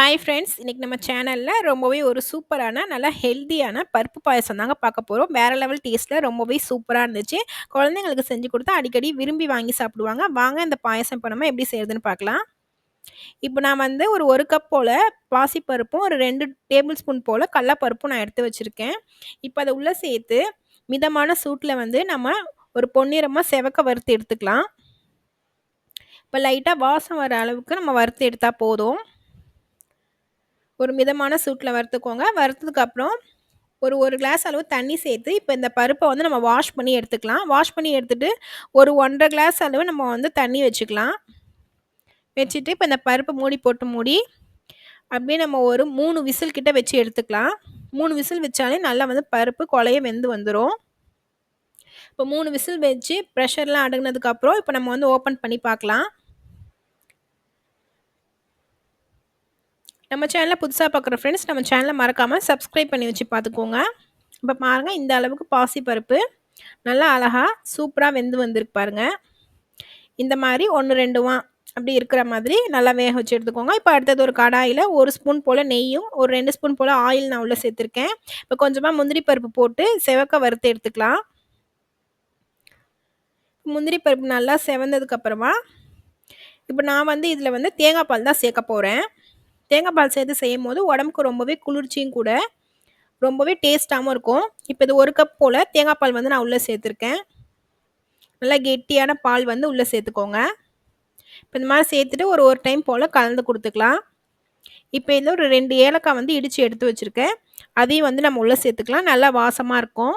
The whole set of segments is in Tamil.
ஹாய் ஃப்ரெண்ட்ஸ் இன்றைக்கி நம்ம சேனலில் ரொம்பவே ஒரு சூப்பரான நல்லா ஹெல்த்தியான பருப்பு பாயசம் தாங்க பார்க்க போகிறோம் வேறு லெவல் டேஸ்ட்டில் ரொம்பவே சூப்பராக இருந்துச்சு. குழந்தைங்களுக்கு செஞ்சு கொடுத்தா அடிக்கடி விரும்பி வாங்கி சாப்பிடுவாங்க. வாங்க இந்த பாயசம் இப்போ நம்ம எப்படி செய்கிறதுன்னு பார்க்கலாம். இப்போ நான் வந்து ஒரு ஒரு கப் போல் பாசிப்பருப்பும் ஒரு ரெண்டு டேபிள் ஸ்பூன் போல் கடலப்பருப்பும் நான் எடுத்து வச்சுருக்கேன். இப்போ அதை உள்ளே சேர்த்து மிதமான சூட்டில் வந்து நம்ம ஒரு பொன்னிறமாக செவக்க வறுத்து எடுத்துக்கலாம். இப்போ லைட்டாக வாசம் வர அளவுக்கு நம்ம வறுத்து எடுத்தால் போதும். ஒரு மிதமான சூட்டில் வறுத்துக்கோங்க. வறுத்ததுக்கப்புறம் ஒரு ஒரு கிளாஸ் அளவு தண்ணி சேர்த்து இப்போ இந்த பருப்பை வந்து நம்ம வாஷ் பண்ணி எடுத்துக்கலாம். வாஷ் பண்ணி எடுத்துகிட்டு ஒரு ஒன்றரை கிளாஸ் அளவு நம்ம வந்து தண்ணி வச்சுக்கலாம். வச்சுட்டு இப்போ இந்த பருப்பு மூடி போட்டு மூடி அப்படியே நம்ம ஒரு மூணு விசில் கிட்ட வச்சு எடுத்துக்கலாம். மூணு விசில் வச்சாலே நல்லா வந்து பருப்பு கொலைய வெந்து வந்துடும் இப்போ மூணு விசில் வச்சு ப்ரெஷர்லாம் அடங்கினதுக்கப்புறம் இப்போ நம்ம வந்து ஓப்பன் பண்ணி பார்க்கலாம். நம்ம சேனலில் புதுசாக பார்க்குற ஃப்ரெண்ட்ஸ் நம்ம சேனலை மறக்காமல் சப்ஸ்கிரைப் பண்ணி வச்சு பார்த்துக்கோங்க இப்போ பாருங்கள் இந்த அளவுக்கு பாசி பருப்பு நல்லா அழகாக சூப்பராக வெந்து வந்திருக்கு பாருங்கள் இந்த மாதிரி ஒன்று ரெண்டு வா அப்படி இருக்கிற மாதிரி நல்லா வேக வச்சு எடுத்துக்கோங்க. இப்போ அடுத்தது ஒரு கடாயில் ஒரு ஸ்பூன் போல் நெய்யும் ஒரு ரெண்டு ஸ்பூன் போல் ஆயில் நான் உள்ளே சேர்த்துருக்கேன். இப்போ கொஞ்சமாக முந்திரி பருப்பு போட்டு செவக்க வறுத்து எடுத்துக்கலாம். முந்திரி பருப்பு நல்லா செவந்ததுக்கப்புறமா இப்போ நான் வந்து இதில் வந்து தேங்காய் பால் தான் சேர்க்க போகிறேன் தேங்காய் பால் சேர்த்து செய்யும் போது உடம்புக்கு ரொம்பவே குளிர்ச்சியும் கூட ரொம்பவே டேஸ்ட்டாகவும் இருக்கும். இப்போ இது ஒரு கப் போல் தேங்காய் பால் வந்து நான் உள்ளே சேர்த்துருக்கேன். நல்லா கெட்டியான பால் வந்து உள்ளே சேர்த்துக்கோங்க. இப்போ இந்த மாதிரி சேர்த்துட்டு ஒரு ஒரு டைம் போல் கலந்து கொடுத்துக்கலாம். இப்போ இதில் ஒரு ரெண்டு ஏலக்காய் வந்து இடித்து எடுத்து வச்சுருக்கேன். அதையும் வந்து நம்ம உள்ளே சேர்த்துக்கலாம். நல்லா வாசமாக இருக்கும்.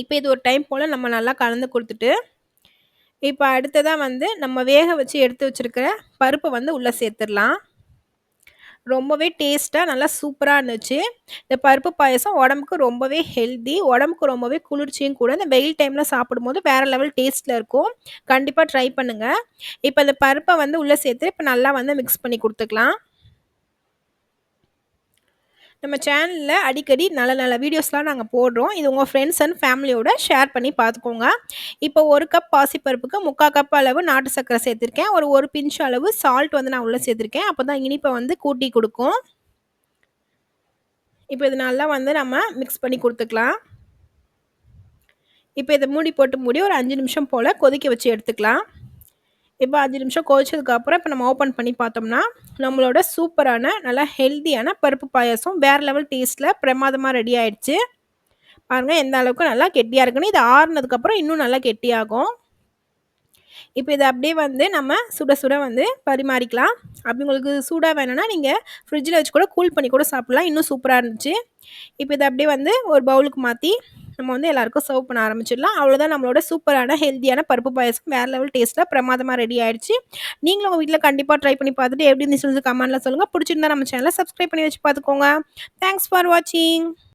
இப்போ இது ஒரு டைம் போல் நம்ம நல்லா கலந்து கொடுத்துட்டு இப்போ அடுத்ததாக வந்து நம்ம வேக வச்சு எடுத்து வச்சுருக்கிற பருப்பை வந்து உள்ளே சேர்த்துடலாம். ரொம்பவே டேஸ்ட்டாக நல்லா சூப்பராக இருந்துச்சு. இந்த பருப்பு பாயசம் உடம்புக்கு ரொம்பவே ஹெல்தி உடம்புக்கு ரொம்பவே குளிர்ச்சியும் கூட. இந்த வெயில் டைமில் சாப்பிடும்போது வேறு லெவல் டேஸ்ட்டில் இருக்கும். கண்டிப்பாக ட்ரை பண்ணுங்கள் இப்போ இந்த பருப்பை வந்து உள்ளே சேர்த்து இப்போ நல்லா வந்து மிக்ஸ் பண்ணி கொடுத்துக்கலாம். நம்ம சேனலில் அடிக்கடி நல்ல நல்ல வீடியோஸ்லாம் நாங்கள் போடுறோம். இது உங்கள் ஃப்ரெண்ட்ஸ் அண்ட் ஃபேமிலியோட ஷேர் பண்ணி பார்த்துக்கோங்க இப்போ ஒரு கப் பாசிப்பருப்புக்கு முக்கால் கப் அளவு நாட்டு சர்க்கரை சேர்த்துருக்கேன். ஒரு ஒரு பிஞ்ச் அளவு சால்ட் வந்து நான் உள்ளே சேர்த்துருக்கேன். அப்போ தான் இனிப்பை வந்து கூட்டி கொடுக்கும். இப்போ இது நல்லா வந்து நம்ம மிக்ஸ் பண்ணி கொடுத்துக்கலாம். இப்போ இதை மூடி போட்டு மூடி ஒரு அஞ்சு நிமிஷம் போல் கொதிக்க வச்சு எடுத்துக்கலாம். இப்போ அஞ்சு நிமிஷம் கொதிச்சதுக்கப்புறம் இப்போ நம்ம ஓப்பன் பண்ணி பார்த்தோம்னா நம்மளோட சூப்பரான நல்லா ஹெல்த்தியான பருப்பு பாயாசம் வேறு லெவல் டேஸ்ட்டில் பிரமாதமாக ரெடி ஆகிடுச்சு பாருங்கள் எந்த அளவுக்கு நல்லா கெட்டியாக இருக்குன்னு. இது ஆறுனதுக்கப்புறம் இன்னும் நல்லா கெட்டியாகும். இப்போ இதை அப்படியே வந்து நம்ம சுட சுட வந்து பரிமாறிக்கலாம். அப்படி உங்களுக்கு சூடாக வேணும்னா நீங்கள் ஃப்ரிட்ஜில் வச்சு கூட கூல் பண்ணி கூட சாப்பிட்லாம். இன்னும் சூப்பராக இருந்துச்சு. இப்போ இதை அப்படியே வந்து ஒரு பவுலுக்கு மாற்றி நம்ம வந்து எல்லாருக்கும் சர்வ் பண்ண ஆரம்பிச்சிடலாம். அவ்வளோதான் நம்மளோட சூப்பரான ஹெல்த்தியான பருப்பு பாயசம் வேறு லெவல் டேஸ்ட்டில் பிரமாதமாக ரெடி ஆயிடுச்சு. நீங்களும் உங்கள் வீட்டில் கண்டிப்பாக ட்ரை பண்ணி பார்த்துட்டு எப்படி இருந்துச்சு கமெண்ட்டில் சொல்லுங்கள் பிடிச்சிருந்தா நம்ம சேனலை சப்ஸ்கிரைப் பண்ணி வச்சு பார்த்துக்கோங்க. தேங்க்ஸ் ஃபார் வாட்சிங்